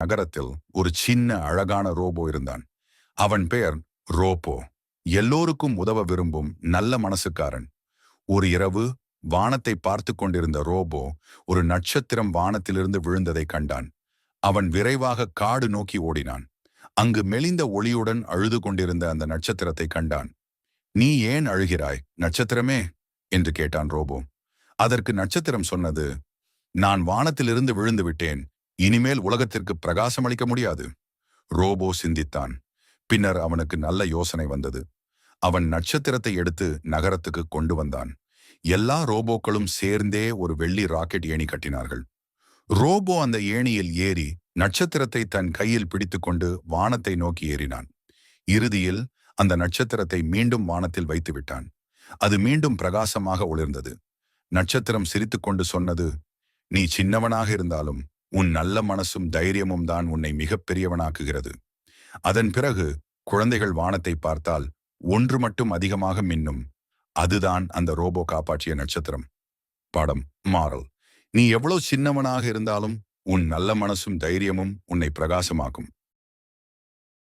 நகரத்தில் ஒரு சின்ன அழகான ரோபோ இருந்தான். அவன் பெயர் ரோபோ. எல்லோருக்கும் உதவ விரும்பும் நல்ல மனசுக்காரன். ஒரு இரவு வானத்தை பார்த்து கொண்டிருந்த ரோபோ ஒரு நட்சத்திரம் வானத்திலிருந்து விழுந்ததை கண்டான். அவன் விரைவாக காடு நோக்கி ஓடினான். அங்கு மெலிந்த ஒளியுடன் அழுது கொண்டிருந்த அந்த நட்சத்திரத்தை கண்டான். நீ ஏன் அழுகிறாய் நட்சத்திரமே? என்று கேட்டான் ரோபோ. அதற்கு நட்சத்திரம் சொன்னது நான் வானத்திலிருந்து விழுந்து விட்டேன். இனிமேல் உலகத்திற்கு பிரகாசம் அளிக்க முடியாது. ரோபோ சிந்தித்தான். பின்னர் அவனுக்கு நல்ல யோசனை வந்தது. அவன் நட்சத்திரத்தை எடுத்து நகரத்துக்கு கொண்டு வந்தான். எல்லா ரோபோக்களும் சேர்ந்தே ஒரு வெள்ளி ராக்கெட் ஏணி கட்டினார்கள். ரோபோ அந்த ஏணியில் ஏறி நட்சத்திரத்தை தன் கையில் பிடித்துக்கொண்டு வானத்தை நோக்கி ஏறினான். இறுதியில் அந்த நட்சத்திரத்தை மீண்டும் வானத்தில் வைத்து விட்டான். அது மீண்டும் பிரகாசமாக ஒளிர்ந்தது. நட்சத்திரம் சிரித்துக்கொண்டு சொன்னது நீ சின்னவனாக இருந்தாலும் உன் நல்ல மனசும் தைரியமும் தான் உன்னை மிகப் பெரியவனாக்குகிறது. அதன் பிறகு குழந்தைகள் வானத்தை பார்த்தால் ஒன்று மட்டும் அதிகமாக மின்னும். அதுதான் அந்த ரோபோ காப்பாற்றிய நட்சத்திரம். பாடம் மாறல். நீ எவ்வளவு சின்னவனாக இருந்தாலும் உன் நல்ல மனசும் தைரியமும் உன்னை பிரகாசமாக்கும்.